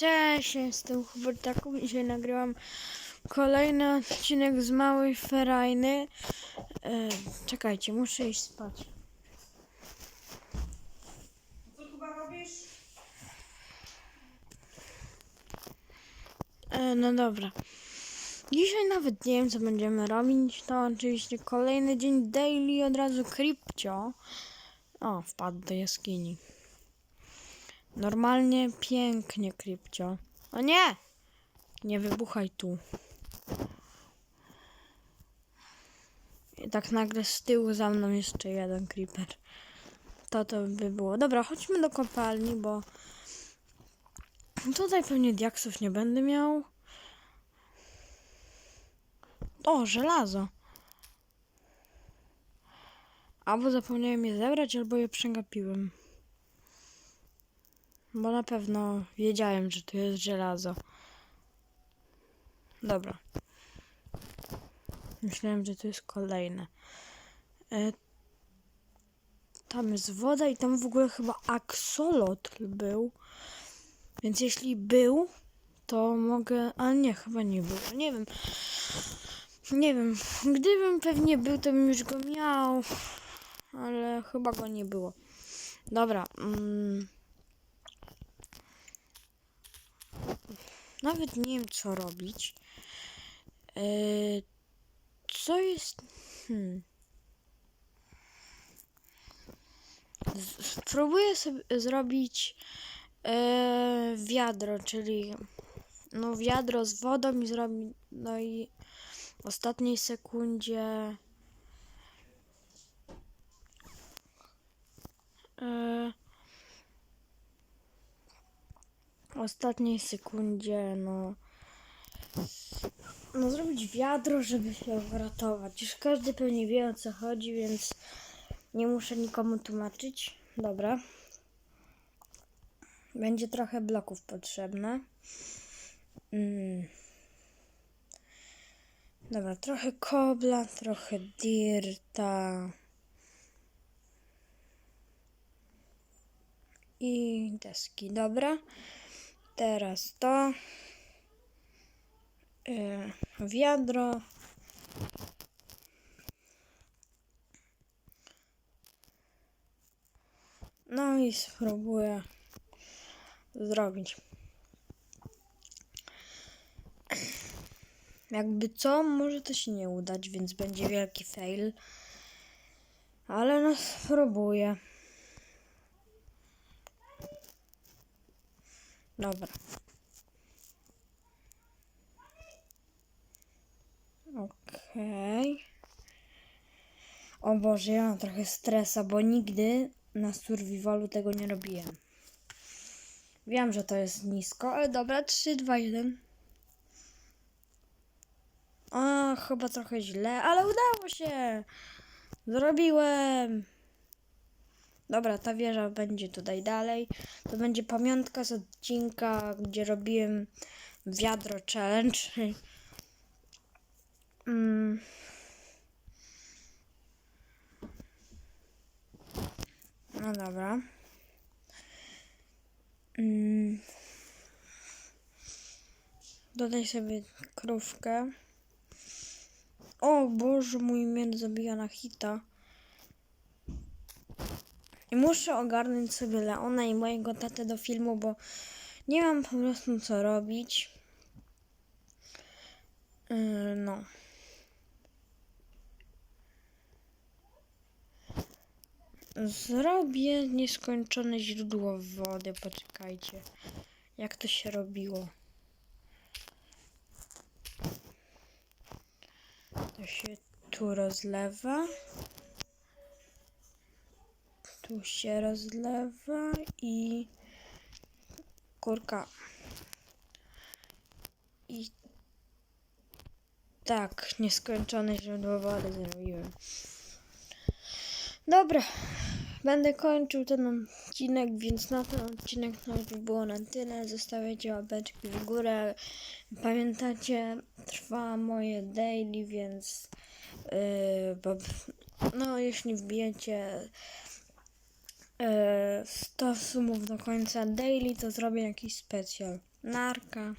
Cześć, jestem Hubertaku. Dzisiaj nagrywam kolejny odcinek z Małej Ferajny. E, czekajcie, muszę iść spać. Co chyba robisz? E, no dobra. Dzisiaj nawet nie wiem, co będziemy robić. To oczywiście kolejny dzień daily, od razu Kripcio. O, wpadł do jaskini. Normalnie pięknie, Kripcio. O nie! Nie wybuchaj tu. I tak nagle z tyłu za mną jeszcze jeden creeper. To to by było. Dobra, chodźmy do kopalni, bo tutaj pewnie diaksów nie będę miał. O, żelazo. Albo zapomniałem je zebrać, albo je przegapiłem. Bo na pewno wiedziałem, że tu jest żelazo. Dobra. Myślałem, że to jest kolejne. E, tam jest woda i tam w ogóle chyba aksolotl był. Więc jeśli był, to mogę. A nie, chyba nie był. Nie wiem. Nie wiem. Gdybym pewnie był, to bym już go miał. Ale chyba go nie było. Dobra. Mm. Nawet nie wiem, co robić. Yy, co jest. Hmm. Spróbuję sobie zrobić yy, wiadro, czyli no wiadro z wodą i zrobić. No i w ostatniej sekundzie. Ostatniej sekundzie, no. No, zrobić wiadro, żeby się uratować. Już każdy pewnie wie o co chodzi, więc nie muszę nikomu tłumaczyć. Dobra. Będzie trochę bloków potrzebne. Mm. Dobra, trochę kobla, trochę dirta. I deski, dobra. Teraz to. Yy, wiadro. No i spróbuję zrobić. Jakby co, może to się nie udać, więc będzie wielki fail. Ale no spróbuję. Dobra. Okej. O Boże, ja mam trochę stresa, bo nigdy na survivalu tego nie robiłem. Wiem, że to jest nisko, ale dobra, 3, 2, 1. A, chyba trochę źle, ale udało się! Zrobiłem! Dobra, ta wieża będzie tutaj dalej. To będzie pamiątka z odcinka, gdzie robiłem wiadro challenge. Mm. No dobra. Mm. Dodaj sobie krówkę. O Boże, mój miecz zabija na hita. I muszę ogarnąć sobie Leona i mojego tatę do filmu, bo nie mam po prostu co robić. Yy, no. Zrobię nieskończone źródło wody. Poczekajcie. Jak to się robiło? To się tu rozlewa. Tu się rozlewa i kurka. I tak, nieskończone źródło wody zrobiłem. Dobra, będę kończył ten odcinek, więc na ten odcinek to już było na tyle. Zostawiajcie łapeczki w górę. Pamiętacie, trwa moje daily, więc yy, bo, no jeśli wbijecie 100 sumów do końca daily, to zrobię jakiś specjal. Narka.